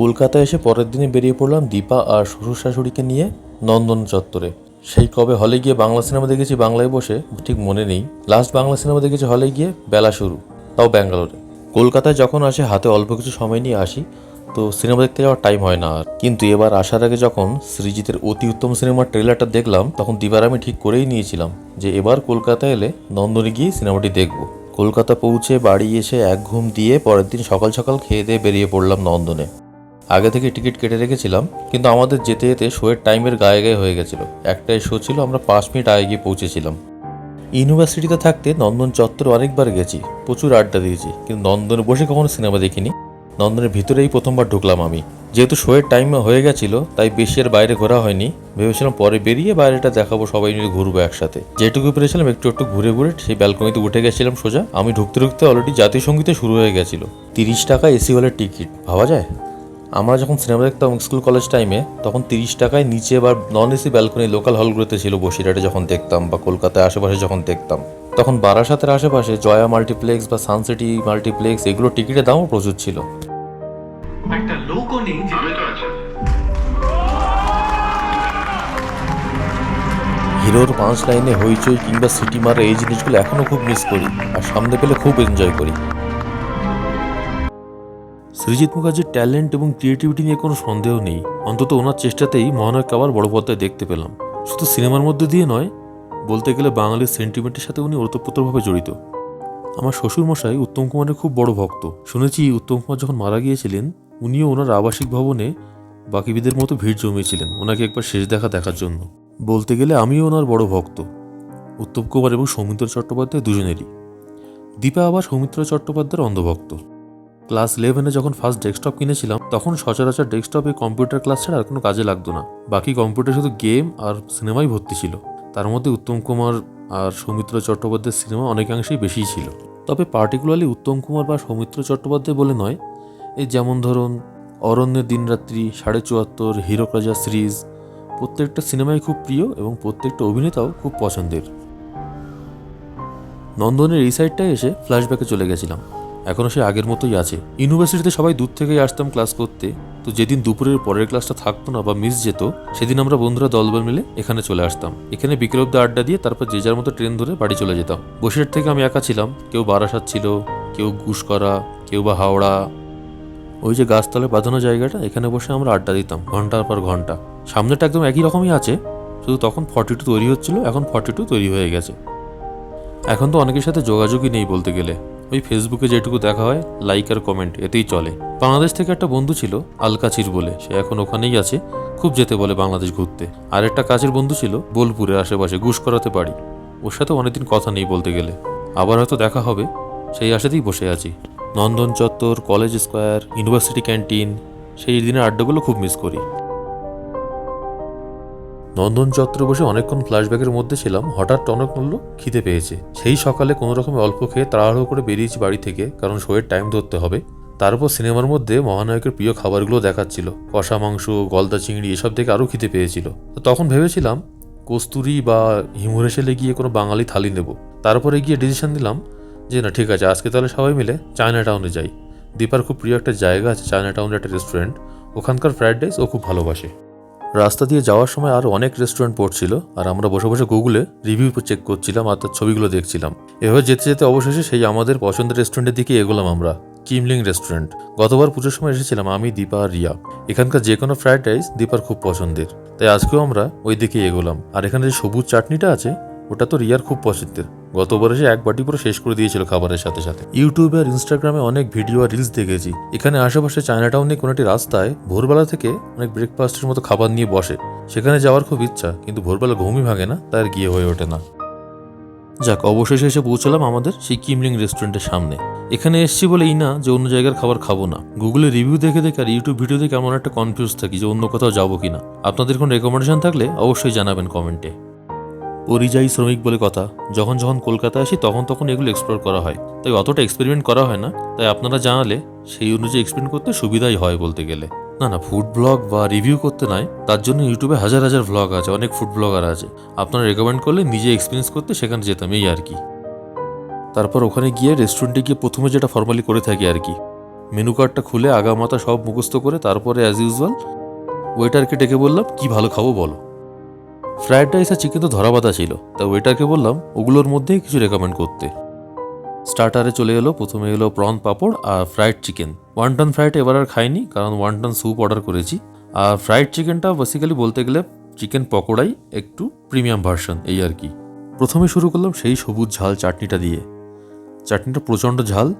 কলকাতায় এসে পরের দিনে বেরিয়ে পড়লাম দীপা আর শ্বশুর শাশুড়িকে নিয়ে নন্দন চত্বরে। সেই কবে হলে গিয়ে বাংলা সিনেমা দেখেছি বাংলায় বসে, ঠিক মনে নেই। লাস্ট বাংলা সিনেমা দেখেছি হলে গিয়ে বেলা শুরু, তাও ব্যাঙ্গালোরে। কলকাতায় যখন আসে, হাতে অল্প কিছু সময় নিয়ে আসি, তো সিনেমা দেখতে যাওয়ার টাইম হয় না আর। কিন্তু এবার আসার আগে যখন সৃজিতের অতি উত্তম সিনেমার ট্রেলারটা দেখলাম, তখন দিবার আমি ঠিক করেই নিয়েছিলাম যে এবার কলকাতা এলে নন্দনে গিয়ে সিনেমাটি দেখব। কলকাতা পৌঁছে বাড়ি এসে এক ঘুম দিয়ে পরের দিন সকাল সকাল খেয়ে দিয়ে বেরিয়ে পড়লাম নন্দনে। আগে থেকে টিকিট কেটে রেখেছিলাম, কিন্তু আমাদের যেতে যেতে শোয়ের টাইমের গায়ে গায়ে হয়ে গেছিল। একটাই শো ছিল, আমরা পাঁচ মিনিট আগে গিয়ে পৌঁছেছিলাম। ইউনিভার্সিটিতে থাকতে নন্দন চত্বরে অনেকবার গেছি, প্রচুর আড্ডা দিয়েছি, কিন্তু নন্দনে বসে কখনো সিনেমা দেখিনি। নন্দনের ভিতরেই প্রথমবার ঢুকলাম আমি। যেহেতু শোয়ের টাইম হয়ে গেছিল, তাই বেশি আর বাইরে ঘোরা হয়নি। ভেবেছিলাম পরে বেরিয়ে বাইরেটা দেখাবো, সবাই মিলে ঘুরবো একসাথে। যেটুকু পেরেছিলাম, একটু একটু ঘুরে ঘুরে সেই ব্যালকনিতে উঠে গেছিলাম সোজা। আমি ঢুকতে ঢুকতে অলরেডি জাতীয় সঙ্গীতে শুরু হয়ে গেছিল। তিরিশ টাকা এসি হলের টিকিট, ভাবা যায়? আমরা যখন সিনেমা দেখতাম স্কুল কলেজ টাইমে তখন তিরিশ টাকায় নিচে বা নন এসি ব্যালকনি লোকাল হলগুলোতে ছিল বসিরহাটে যখন দেখতাম বা কলকাতায় আশেপাশে যখন দেখতাম। তখন বারাসাতের আশেপাশে জয়া মাল্টিপ্লেক্স বা সানসিটি মাল্টিপ্লেক্স এগুলো টিকিটের দামও প্রচুর ছিল। একটা লোকও নেই হিরোর পাঁচ লাইনে হইচই কিংবা সিটি মারা এই জিনিসগুলো এখনও খুব মিস করি আর সামনে পেলে খুব এনজয় করি। সৃজিৎ মুখার্জির ট্যালেন্ট এবং ক্রিয়েটিভিটি নিয়ে কোনো সন্দেহ নেই। অন্তত ওনার চেষ্টাতেই মহানয়কে আবার বড় পর্দায় দেখতে পেলাম। শুধু সিনেমার মধ্যে দিয়ে নয়, বলতে গেলে বাঙালির সেন্টিমেন্টের সাথে উনি ওতপ্রোতভাবে জড়িত। আমার শ্বশুরমশাই উত্তম কুমারের খুব বড় ভক্ত। শুনেছি উত্তম কুমার যখন মারা গিয়েছিলেন, উনিও ওনার আবাসিক ভবনে বাকিবিদের মতো ভিড় জমিয়েছিলেন ওনাকে একবার শেষ দেখা দেখার জন্য। বলতে গেলে আমিও ওনার বড় ভক্ত। উত্তম কুমার এবং সৌমিত্র চট্টোপাধ্যায় দুজনেরই। দীপা আবার সৌমিত্র চট্টোপাধ্যায়ের অন্ধভক্ত। ক্লাস ইলেভেনে যখন ফার্স্ট ডেস্কটপ কিনেছিলাম, তখন সচরাচর ডেস্কটপে কম্পিউটার ক্লাস ছাড়া আর কোনো কাজে লাগতো না। বাকি কম্পিউটার শুধু গেম আর সিনেমাই ভর্তি ছিল। তার মধ্যে উত্তম কুমার আর সৌমিত্র চট্টোপাধ্যায়ের সিনেমা অনেকাংশেই বেশিই ছিল। তবে পার্টিকুলারলি উত্তম কুমার বা সৌমিত্র চট্টোপাধ্যায় বলে নয়, এই যেমন ধরুন অরণ্যের দিনরাত্রি, সাড়ে চুয়াত্তর হিরো রাজা সিরিজ প্রত্যেকটা সিনেমাই খুব প্রিয় এবং প্রত্যেকটা অভিনেতাও খুব পছন্দের। নন্দনের এই সাইডটায় এসে ফ্ল্যাশব্যাকে চলে গেছিলাম। এখনও সে আগের মতোই আছে। ইউনিভার্সিটিতে সবাই দূর থেকেই আসতাম ক্লাস করতে। তো যেদিন দুপুরের পরের ক্লাসটা থাকতো না বা মিস যেত, সেদিন আমরা বন্ধুরা দলবল মিলে এখানে চলে আসতাম। এখানে বিকেল অব্দি আড্ডা দিয়ে তারপর যে যার মতো ট্রেন ধরে বাড়ি চলে যেতাম। বসিরহাট থেকে আমি একা ছিলাম। কেউ বারাসাত ছিল, কেউ গুসকরা কেউ বা হাওড়া। ওই যে গাছতলায় বাঁধানো জায়গাটা, এখানে বসে আমরা আড্ডা দিতাম ঘণ্টার পর ঘণ্টা। সামনেটা একদম একই রকমই আছে, শুধু তখন ফর্টি টু তৈরি হচ্ছিল, এখন ফর্টি টু তৈরি হয়ে গেছে। এখন তো অনেকের সাথে যোগাযোগই নেই বলতে গেলে। ওই ফেসবুকে যেটুকু দেখা হয় লাইক আর কমেন্ট এতেই চলে। বাংলাদেশ থেকে একটা বন্ধু ছিল আলকাচির বলে। সে এখন ওখানেই আছে, খুব যেতে বলে বাংলাদেশ ঘুরতে। আর একটা কাছের বন্ধু ছিল বোলপুরের আশেপাশে ঘুষ করাতে পারি। ওর সাথে অনেকদিন কথা নেই বলতে গেলে। আবার হয়তো দেখা হবে, সেই আশাতেই বসে আছি। নন্দন চত্বর কলেজ স্কোয়ার ইউনিভার্সিটি ক্যান্টিন সেই দিনের আড্ডাগুলো খুব মিস করি। নন্দন চত্বরে বসে অনেকক্ষণ ফ্ল্যাশব্যাকের মধ্যে ছিলাম। হঠাৎ টনক মূল্য খিদে পেয়েছে। সেই সকালে কোনো রকমে অল্প খেয়ে তাড়াহুড়ো করে বেরিয়েছি বাড়ি থেকে, কারণ শোয়ের টাইম ধরতে হবে। তারপর সিনেমার মধ্যে মহানায়কের প্রিয় খাবারগুলো দেখাচ্ছিল। কষা মাংস, গলদা চিংড়ি, এসব দেখে আরও খিদে পেয়েছিল। তো তখন ভেবেছিলাম, কস্তুরি বা হিমুরেশেলে গিয়ে কোনো বাঙালি থালি নেব। তারপরে গিয়ে ডিসিশন দিলাম যে, না, ঠিক আছে, আজকে তাহলে সবাই মিলে চায়না টাউনে যাই। দীপার খুব প্রিয় একটা জায়গা আছে চায়না টাউনের একটা রেস্টুরেন্ট ওখানকার ফ্রাইড রাইস ও খুব ভালোবাসে। রাস্তা দিয়ে যাওয়ার সময় আরও অনেক রেস্টুরেন্ট পড়ছিল, আর আমরা বসে বসে গুগলে রিভিউ চেক করছিলাম আর তার ছবিগুলো দেখছিলাম। এভাবে যেতে যেতে অবশেষে সেই আমাদের পছন্দের রেস্টুরেন্টের দিকে এগোলাম আমরা কিমলিং রেস্টুরেন্ট গতবার পুজোর সময় এসেছিলাম আমি, দীপা আর রিয়া। এখানকার যে কোনো ফ্রাইড রাইস দীপার খুব পছন্দের। তাই আজকেও আমরা ওই দিকে এগোলাম। আর এখানে যে সবুজ চাটনিটা আছে, ওটা তো রিয়ার খুব পছন্দের। গতবার এসে এক বাটি পুরো শেষ করে দিয়েছিল খাবারের সাথে সাথে। ইউটিউবে আর ইনস্টাগ্রামে অনেক ভিডিও আর রিলস দেখেছি। এখানে আশেপাশে চায়না টাউনে কোনো একটি রাস্তায় ভোরবেলা থেকে অনেক ব্রেকফাস্টের মতো খাবার নিয়ে বসে। সেখানে যাওয়ার খুব ইচ্ছা, কিন্তু ভোরবেলা ঘুমই ভাঙে না, তাই আর গিয়ে হয়ে ওঠে না। যাক, অবশেষে এসে পৌঁছলাম আমাদের সেই কিমলিং রেস্টুরেন্টের সামনে। এখানে এসছি বলেই না যে অন্য জায়গার খাবার খাব না। গুগলে রিভিউ দেখে দেখে আর ইউটিউব ভিডিও দেখে আমার একটা কনফিউজ থাকি যে অন্য কোথাও যাব কিনা। আপনাদের কোনো রেকমেন্ডেশন থাকলে অবশ্যই জানাবেন কমেন্টে। পরিযায়ী শ্রমিক বলে কথা। যখন যখন কলকাতা আসি, তখন তখন এগুলো এক্সপ্লোর করা হয়। তাই অতটা এক্সপেরিমেন্ট করা হয় না। তাই আপনারা জানালে সেই অনুযায়ী এক্সপ্লেন করতে সুবিধাই হয় বলতে গেলে। না না ফুড ব্লগ বা রিভিউ করতে নাই তার জন্য ইউটিউবে হাজার হাজার ব্লগ আছে, অনেক ফুড ব্লগার আছে। আপনারা রেকমেন্ড করলে নিজে এক্সপিরিয়েন্স করতে সেখানে যেতাম, এই আর কি। তারপর ওখানে গিয়ে রেস্টুরেন্টে গিয়ে প্রথমে যেটা ফর্মালি করে থাকি আর কি। মেনু কার্ডটা খুলে আগামাতা সব মুখস্থ করে তারপরে অ্যাজ ইউজুয়াল ওয়েটারকে ডেকে বললাম, কি ভালো খাব বলো। ফ্রায়েড রাইস আর চিকেন তো ধরা বাঁধা ছিল, তা ওয়েটারকে বললাম, ওগুলোর মধ্যেই কিছু রেকমেন্ড করতে। স্টার্টারে চলে এলো, প্রথমে এলো প্রন পাপড় আর ফ্রাইড চিকেন ওয়ানটন ফ্রাইড এবার আর খাইনি, কারণ ওয়ানটন স্যুপ অর্ডার করেছি। আর ফ্রাইড চিকেনটা বেসিক্যালি বলতে গেলে চিকেন পকোড়াই, একটু প্রিমিয়াম ভার্সন এই আর কি। প্রথমে শুরু করলাম সেই সবুজ ঝাল চাটনিটা দিয়ে। চাটনিটা প্রচণ্ড ঝাল,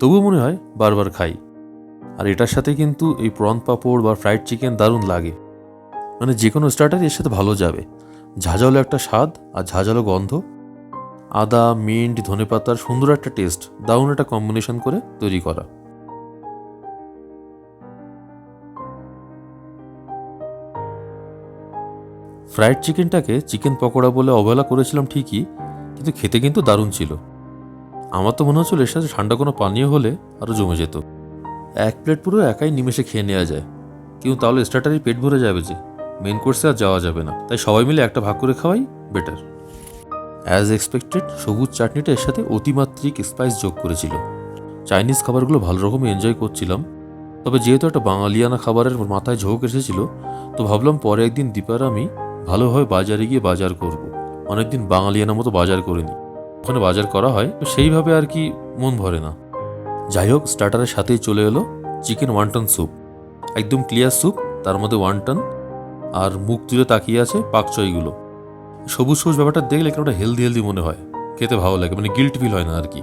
তবুও মনে হয় বারবার খাই। আর এটার সাথে কিন্তু এই প্রন পাপড় বা ফ্রাইড চিকেন দারুণ লাগে। মানে যে কোনো স্টার্টার এর সাথে ভালো যাবে। ঝাঁঝালো একটা স্বাদ আর ঝাঁঝালো গন্ধ। আদা, মিন্ট ধনেপাতার সুন্দর একটা টেস্ট দারুণ একটা কম্বিনেশন করে তৈরি করা। ফ্রাইড চিকেনটাকে চিকেন পকোড়া বলে অবহেলা করেছিলাম ঠিকই, কিন্তু খেতে কিন্তু দারুণ ছিল। আমার তো মনে হচ্ছিল এর সাথে ঠান্ডা কোনো পানীয় হলে আরও জমে যেত। এক প্লেট পুরো একাই নিমেষে খেয়ে নেওয়া যায়। কিন্তু তাহলে স্টার্টারই পেট ভরে যাবে যে। মেন কোর্সে আর যাওয়া যাবে না। তাই সবাই মিলে একটা ভাগ করে খাওয়াই বেটার অ্যাজ এক্সপেক্টেড সবুজ চাটনিটা এর সাথে অতিমাত্রিক স্পাইস যোগ করেছিল। চাইনিজ খাবারগুলো ভালো রকমই এনজয় করছিলাম। তবে যেহেতু একটা বাঙালিয়ানা খাবারের মাথায় ঝোঁক এসেছিল, তো ভাবলাম পরে একদিন দীপার আমি ভালোভাবে বাজারে গিয়ে বাজার করব। অনেকদিন বাঙালিয়ানা মতো বাজার করিনি। ওখানে বাজার করা হয়, তো সেইভাবে আর কি মন ভরে না। যাই হোক স্টার্টারের সাথেই চলে এলো চিকেন ওয়ান্টন স্যুপ একদম ক্লিয়ার স্যুপ তার মধ্যে ওয়ান্টন আর মুখ তুলে তাকিয়ে আছে পাকচইগুলো সবুজ সবুজ ব্যাপারটা দেখলে কেন ওটা হেলদি হেলদি মনে হয়। খেতে ভালো লাগে মানে গিল্ট ফিল হয় না আর কি।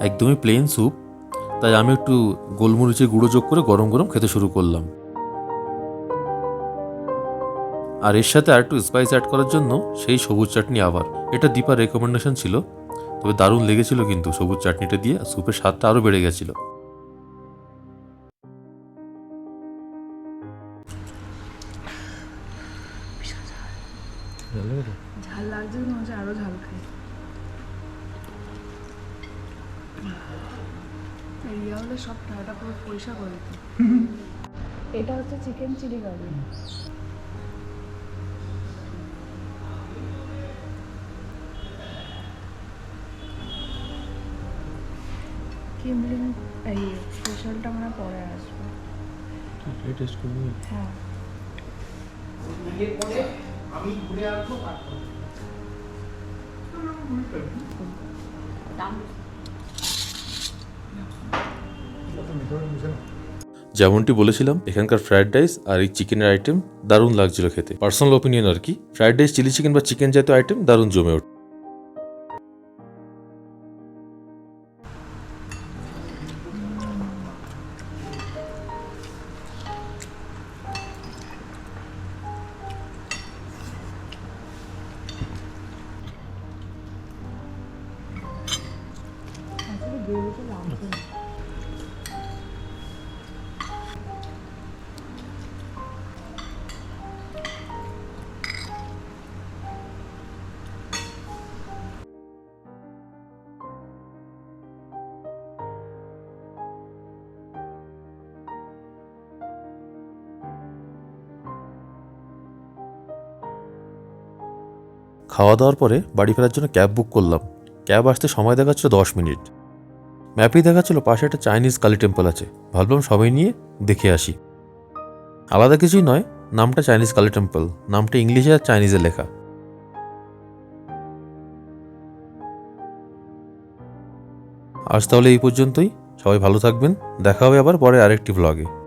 একদমই প্লেন স্যুপ তাই আমি একটু গোলমরিচের গুঁড়ো যোগ করে গরম গরম খেতে শুরু করলাম। আর এর সাথে আর একটু স্পাইস অ্যাড করার জন্য সেই সবুজ চাটনি আবার। এটা দীপার রেকমেন্ডেশন ছিল, তবে দারুণ লেগেছিল কিন্তু সবুজ চাটনিটা দিয়ে স্যুপের স্বাদটা আরও বেড়ে গেছিল। ঝাল লাগছে মনে হচ্ছে আরও ঝাল খাই ইয়ে হলে সব ঠান্ডা পুরো পরিষ্কার করে দিত এটা হচ্ছে চিকেন চিলি কারি কিমলিং এই স্পেশালটা আমরা পরে আসবে হ্যাঁ যেমনটি বলেছিলাম, এখানকার ফ্রায়েড রাইস আর এই চিকেনের আইটেম দারুণ লাগছিল খেতে। পার্সোনাল ওপিনিয়ন আর কি ফ্রায়েড রাইস চিলি চিকেন বা চিকেন জাতীয় আইটেম দারুণ জমে ওঠে। খাওয়া দাওয়ার পরে বাড়ি ফেরার জন্য ক্যাব বুক করলাম। ক্যাব আসতে সময় দেখাচ্ছিল দশ মিনিট। ম্যাপেই দেখাচ্ছিল পাশে একটা চাইনিজ কালী টেম্পল আছে। ভাবলাম সবাই নিয়ে দেখে আসি। আলাদা কিছুই নয়, নামটা চাইনিজ কালী টেম্পল, নামটা ইংলিশে আর চাইনিজে লেখা। আজ তাহলে এই পর্যন্তই। সবাই ভালো থাকবেন। দেখা হবে আবার পরে আরেকটি ব্লগে